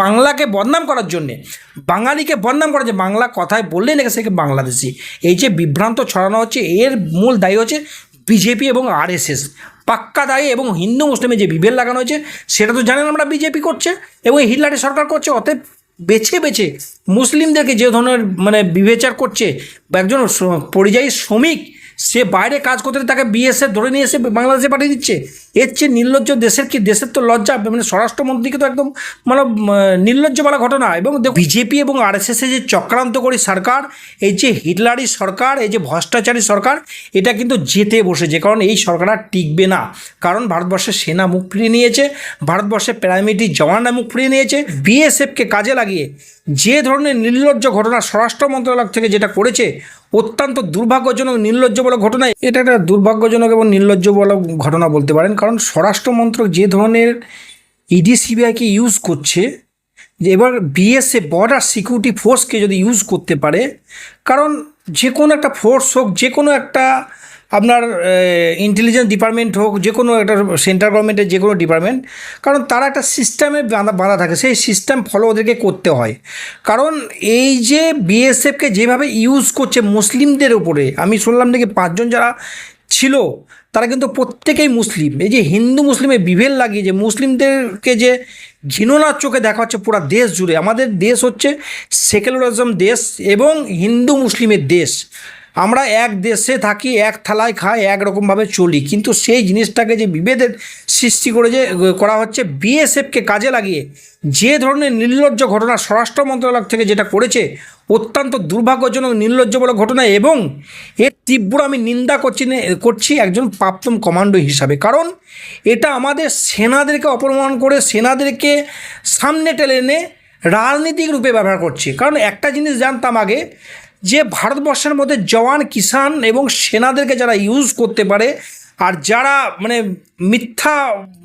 বাংলাকে বদনাম করার জন্যে। বাঙালিকে বদনাম করার যে বাংলা কথায় বললেই নাকি সেকে বাংলাদেশি। এই যে বিভ্রান্ত ছড়ানো হচ্ছে, এর মূল দায়ী হচ্ছে বিজেপি এবং আরএসএস। পাক্কা দায়ী এবং হিন্দু মুসলিমে যে বিভেদ লাগানো হয়েছে, সেটা তো জানেন আমরা বিজেপি করছে এবং এই হিটলারি সরকার করছে। অতএব বেছে বেছে মুসলিমদেরকে যে ধরনের মানে বিবেচার করছে, বা একজন পরিযায়ী শ্রমিক সে বাইরে কাজ করতে তাকে বিএসএফ ধরে নিয়ে এসে বাংলাদেশে পাঠিয়ে দিচ্ছে। এর চেয়ে নির্লজ্জ দেশের কি? দেশের তো লজ্জা মানে স্বরাষ্ট্রমন্ত্রীকে তো একদম মানে নির্লজ্জ বলা ঘটনা। এবং বিজেপি এবং আরএসএস যে চক্রান্ত করি সরকার, এই যে হিটলারি সরকার, এই যে ভ্রষ্টাচারী সরকার, এটা কিন্তু যেতে বসেছে। কারণ এই সরকার আর টিকবে না। কারণ ভারতবর্ষের সেনা মুখ ফিরিয়ে নিয়েছে ভারতবর্ষের প্যারামিলিটারি জওয়ানরা মুখ ফিরিয়ে নিয়েছে। বিএসএফকে কাজে লাগিয়ে যে ধরনের নির্লজ্জ ঘটনা স্বরাষ্ট্র মন্ত্রণালয় থেকে যেটা করেছে অত্যন্ত দুর্ভাগ্যজনক নির্লজ্জমূলক ঘটনা এটা একটা দুর্ভাগ্যজনক এবং নির্লজ্জমূলক ঘটনা বলতে পারেন। কারণ স্বরাষ্ট্রমন্ত্রক যে ধরনের ইডি সিবিআইকে ইউজ করছে এবার বিএসএ বর্ডার সিকিউরিটি ফোর্সকে যদি ইউজ করতে পারে, কারণ যে কোনো একটা ফোর্স হোক, যে কোনো একটা আপনার ইন্টেলিজেন্স ডিপার্টমেন্ট হোক, যে কোনো একটা সেন্ট্রাল গভর্নমেন্টের যে কোনো ডিপার্টমেন্ট কারণ তারা একটা সিস্টেমে বাঁধা বাঁধা থাকে, সেই সিস্টেম ফলো ওদেরকে করতে হয়। কারণ এই যে বিএসএফকে যেভাবে ইউজ করছে মুসলিমদের উপরে, আমি শুনলাম নাকি পাঁচজন যারা ছিল, তারা কিন্তু প্রত্যেকেই মুসলিম। এই যে হিন্দু মুসলিমে বিভেদ লাগিয়ে যে মুসলিমদেরকে যে ঘৃণনার চোখে দেখা হচ্ছে পুরো দেশ জুড়ে, আমাদের দেশ হচ্ছে সেকুলারিজম দেশ এবং হিন্দু মুসলিমের দেশ। আমরা এক দেশে থাকি, এক থালায় খাই একরকমভাবে চলি। কিন্তু সেই জিনিসটাকে যে বিভেদের সৃষ্টি করে যে করা হচ্ছে, বিএসএফকে কাজে লাগিয়ে যে ধরনের নির্লজ্জ ঘটনা স্বরাষ্ট্র মন্ত্রণালয় থেকে যেটা করেছে, অত্যন্ত দুর্ভাগ্যজনক নির্লজ্জমূলক ঘটনা এবং এর তীব্র আমি নিন্দা করছি করছি একজন প্রাপ্তম কমান্ডো হিসাবে। কারণ এটা আমাদের সেনাদেরকে অপমান করে, সেনাদেরকে সামনে টেলে এনে রাজনীতিক রূপে ব্যবহার করছে। কারণ একটা জিনিস জানতাম আগে যে ভারতবর্ষের মধ্যে জওয়ান কিষান এবং সেনাদেরকে যারা ইউজ করতে পারে আর যারা মানে মিথ্যা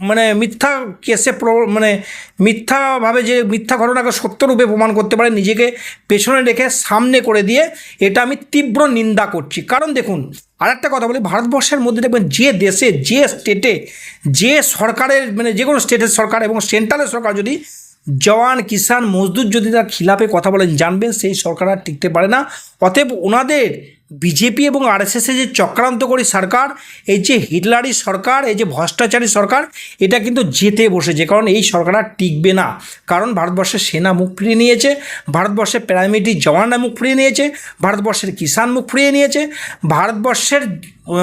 মানে মিথ্যা কেসে মানে মিথ্যাভাবে যে মিথ্যা ঘটনাকে সত্যরূপে প্রমাণ করতে পারে, নিজেকে পেছনে রেখে সামনে করে দিয়ে এটা আমি তীব্র নিন্দা করছি। কারণ দেখুন, আরেকটা কথা বলি, ভারতবর্ষের মধ্যে দেখবেন যে দেশে, যে স্টেটে যে সরকারের মানে যে কোনো স্টেটের সরকার এবং সেন্ট্রালের সরকার যদি জওয়ান কিষান মজদুর যদি তার খিলাপে কথা বলেন, জানবেন সেই সরকার আর টিকতে পারে না। অতএব ওনাদের বিজেপি এবং আরএসএসের যে চক্রান্তকারী সরকার, এই যে হিটলারি সরকার, এই যে ভ্রষ্টাচারী সরকার, এটা কিন্তু যেতে বসেছে। কারণ এই সরকার আর টিকবে না। কারণ ভারতবর্ষের সেনা মুখ ফিরিয়ে নিয়েছে ভারতবর্ষের প্যারামিলিটারি জওয়ানরা মুখ ফিরিয়ে নিয়েছে, ভারতবর্ষের কিষান মুখ ফিরিয়ে নিয়েছে, ভারতবর্ষের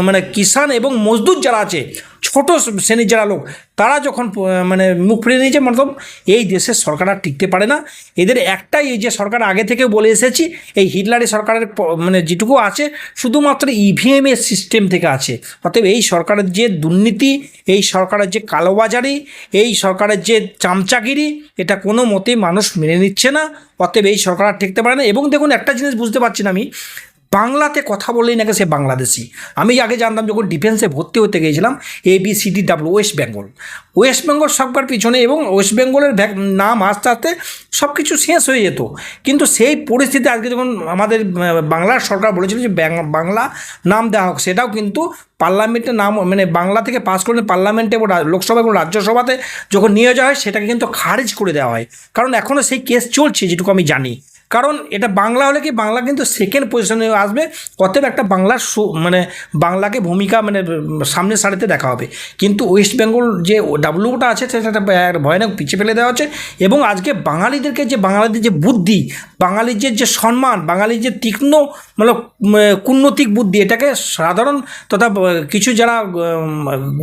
মানে কিষান এবং মজদুর যারা আছে ছোট শ্রেণির যারা লোক, তারা যখন মানে মুখ ফিরিয়ে নিয়েছে, মতলব এই দেশের সরকার আর টিকতে পারে না। এদের একটাই এই যে সরকার আগে থেকে বলে এসেছি, এই হিটলারি সরকারের মানে যেটুকু আছে, শুধুমাত্র ইভিএম এর সিস্টেম থেকে আছে। অতএব এই সরকারের যে দুর্নীতি, এই সরকারের যে কালোবাজারি, এই সরকারের যে চামচাগিরি, এটা কোনো মতেই মানুষ মেনে নিচ্ছে না। অতএব এই সরকার আর টিকতে পারে না। এবং দেখুন, একটা জিনিস বুঝতে পারছি না আমি বাংলাতে কথা বললেই নাকি সে বাংলাদেশি। আমি আগে জানতাম যখন ডিফেন্সে ভর্তি হতে গিয়েছিলাম A B C D W West Bengal West Bengal সবকার পিছনে এবং ওয়েস্ট বেঙ্গলের নাম আস্তে আস্তে সব কিছু শেষ হয়ে যেত। কিন্তু সেই পরিস্থিতি আজকে যখন আমাদের বাংলার সরকার বলেছিল যে বাংলা নাম দেওয়া হোক, সেটাও কিন্তু পার্লামেন্টের নাম মানে বাংলা থেকে পাস করে পার্লামেন্টে এবং লোকসভা এবং রাজ্যসভাতে যখন নিয়ে যাওয়া হয়, সেটাকে কিন্তু খারিজ করে দেওয়া হয়। কারণ এখনও সেই কেস চলছে, যেটুকু আমি জানি। কারণ এটা বাংলা হলে কি বাংলা কিন্তু সেকেন্ড পজিশনে আসবে অতএব একটা বাংলার মানে বাংলাকে ভূমিকা মানে সামনের সারিতে দেখা হবে। কিন্তু ওয়েস্ট বেঙ্গল যে ডাব্লুটা আছে সেটা একটা ভয়ানক পিছিয়ে ফেলে দেওয়া হচ্ছে এবং আজকে বাঙালিদেরকে যে বাঙালিদের যে বুদ্ধি বাঙালির যে সম্মান বাঙালির যে তীক্ষ্ণ মানে কূটনৈতিক বুদ্ধি এটাকে সাধারণ তথা কিছু যারা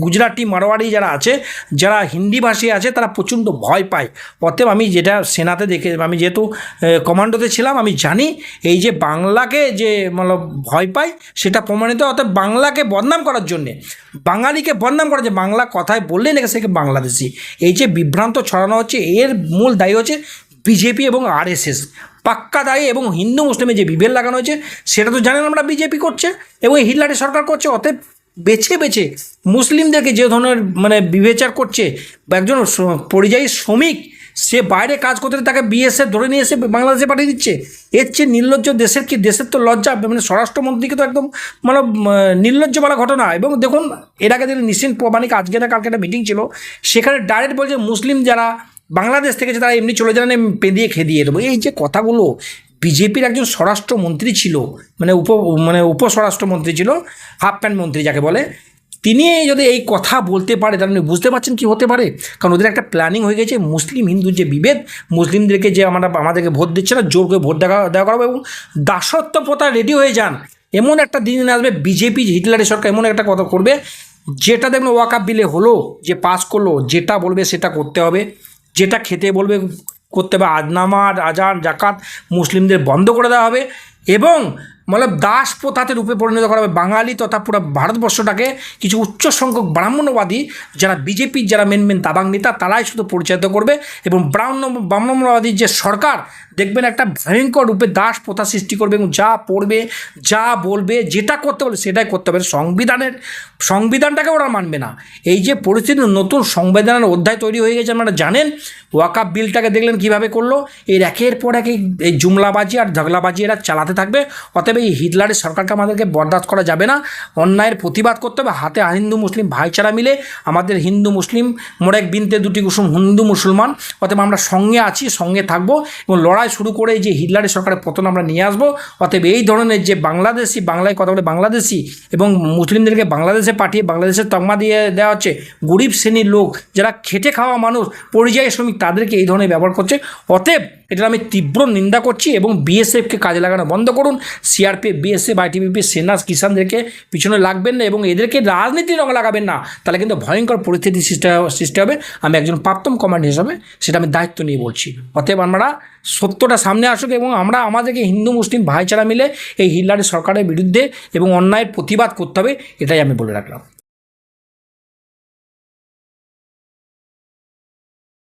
গুজরাটি মারোয়াড়ি যারা আছে যারা হিন্দিভাষী আছে তারা প্রচণ্ড ভয় পায়। অতএব আমি যেটা সেনাতে দেখে আমি যেহেতু আহ, কমান্ডোতে ছিলাম, আমি জানি এই যে বাংলাকে যে মানে ভয় পায় সেটা প্রমাণিত, অর্থাৎ বাংলাকে বদনাম করার জন্যে, বাঙালিকে বদনাম করার যে বাংলা কথায় বললেই নাকি সেকে বাংলাদেশি। এই যে বিভ্রান্ত ছড়ানো হচ্ছে, এর মূল দায়ী হচ্ছে বিজেপি এবং আরএসএস। পাক্কা দায়ী এবং হিন্দু মুসলিমে যে বিভেদ লাগানো হয়েছে, সেটা তো জানেন আমরা বিজেপি করছে এবং এই হিটলারি সরকার করছে, অতএব বেছে বেছে মুসলিমদেরকে যে ধরনের মানে বিবেচার করছে একজন পরিযায়ী শ্রমিক সে বাইরে কাজ করতে তাকে বিএসএফ ধরে নিয়ে এসে বাংলাদেশে পাঠিয়ে দিচ্ছে। এর চেয়ে নির্লজ্জ দেশের কি? দেশের তো লজ্জা মানে স্বরাষ্ট্রমন্ত্রীকে তো একদম মানে নির্লজ্জ বলা ঘটনা। এবং দেখুন, এর আগে দেখুন নিশ্চিন্ত প্রমাণিক আজকে না, কালকে একটা মিটিং ছিল, সেখানে ডাইরেক্ট বলছে মুসলিম যারা বাংলাদেশ থেকে তারা এমনি চলে যান পেঁদিয়ে খেদিয়ে দেবো। এই যে কথাগুলো বিজেপির একজন স্বরাষ্ট্রমন্ত্রী ছিল মানে উপ মানে উপস্বরাষ্ট্রমন্ত্রী ছিল হাফ প্যান্ট মন্ত্রী যাকে বলে তিনি যদি এই কথা বলতে পারে, তাহলে বুঝতে পারছেন কি হতে পারে। কারণ ওদের একটা প্ল্যানিং হয়ে গেছে, মুসলিম হিন্দুর যে বিভেদ, মুসলিমদেরকে যে আমরা, আমাদেরকে ভোট দিচ্ছে না, জোর করে ভোট দেখা, দেওয়া করাবো এবং দাসত্ব প্রথা রেডি হয়ে যান। এমন একটা দিন আসবে, বিজেপি, হিটলারের সরকার এমন একটা কথা করবে, যেটা দেখবেন ওয়াকাপ বিলে হলো, যে পাস করল, যেটা বলবে সেটা করতে হবে, যেটা খেতে বলবে করতে হবে আজনামাজ আজান, জাকাত মুসলিমদের বন্ধ করে দেওয়া হবে এবং মানে দাস প্রথাতে রূপে পরিণত করা হবে বাঙালি তথা পুরো ভারতবর্ষটাকে কিছু উচ্চ সংখ্যক ব্রাহ্মণবাদী যারা বিজেপির যারা মেন মেন দাবাং নেতা তারাই শুধু পরিচালিত করবে এবং ব্রাহ্মণ ব্রাহ্মণবাদীর যে সরকার দেখবেন একটা ভয়ঙ্কর রূপে দাস প্রথা সৃষ্টি করবে এবং যা পড়বে যা বলবে যেটা করতে বলে সেটাই করতে হবে সংবিধানের সংবিধানটাকে ওরা মানবে না এই যে পরিস্থিতি, নতুন সংবিধানের অধ্যায় তৈরি হয়ে গেছে, আপনারা জানেন ওয়াকাপ বিলটাকে দেখলেন কীভাবে করল, এর একের পর এক এই জুমলাবাজি আর ঝগলাবাজি এরা চালাতে থাকবে, অতএব এই হিটলারের সরকারকে আমাদেরকে বরদাস্ত করা যাবে না। অন্যায়ের প্রতিবাদ করতে হবে। হাতে হিন্দু, মুসলিম, ভাইচারা মিলে আমাদের হিন্দু, মুসলিম মোড়েক বিনতে দুটি কুসুম হিন্দু, মুসলমান, অতএব আমরা সঙ্গে আছি, সঙ্গে থাকব এবং লড়াই শুরু করে যে হিটলারের সরকারের পতন আমরা নিয়ে আসব। অতএব এই ধরনের যে বাংলাদেশি, বাংলায় কথা বলে বাংলাদেশি এবং মুসলিমদেরকে বাংলাদেশে পাঠিয়ে বাংলাদেশের তকমা দিয়ে দেওয়া হচ্ছে, গরিব শ্রেণির লোক, যারা খেটে খাওয়া মানুষ, পরিযায়ী শ্রমিক, তাদেরকে এই ধরনের ব্যবহার করছে। অতএব এটার আমি তীব্র নিন্দা করছি এবং বিএসএফকে কাজে লাগানো বন্ধ করুন। সিআরপিএফ বিএসএফ আইটিবিপি সেনা, কিষানদেরকে পিছনে লাগবেন না এবং এদেরকে রাজনীতি রঙ লাগাবেন না। তাহলে কিন্তু ভয়ঙ্কর পরিস্থিতি সৃষ্টি সৃষ্টি হবে। আমি একজন প্রাপ্তম কমান্ড হিসাবে সেটা আমি দায়িত্ব নিয়ে বলছি। অতএব আমরা সত্যটা সামনে আসুক এবং আমরা আমাদেরকে হিন্দু, মুসলিম ভাইচারা মিলে এই হিটলারের সরকারের বিরুদ্ধে এবং অন্যায়ের প্রতিবাদ করতে হবে, এটাই আমি বলে রাখলাম।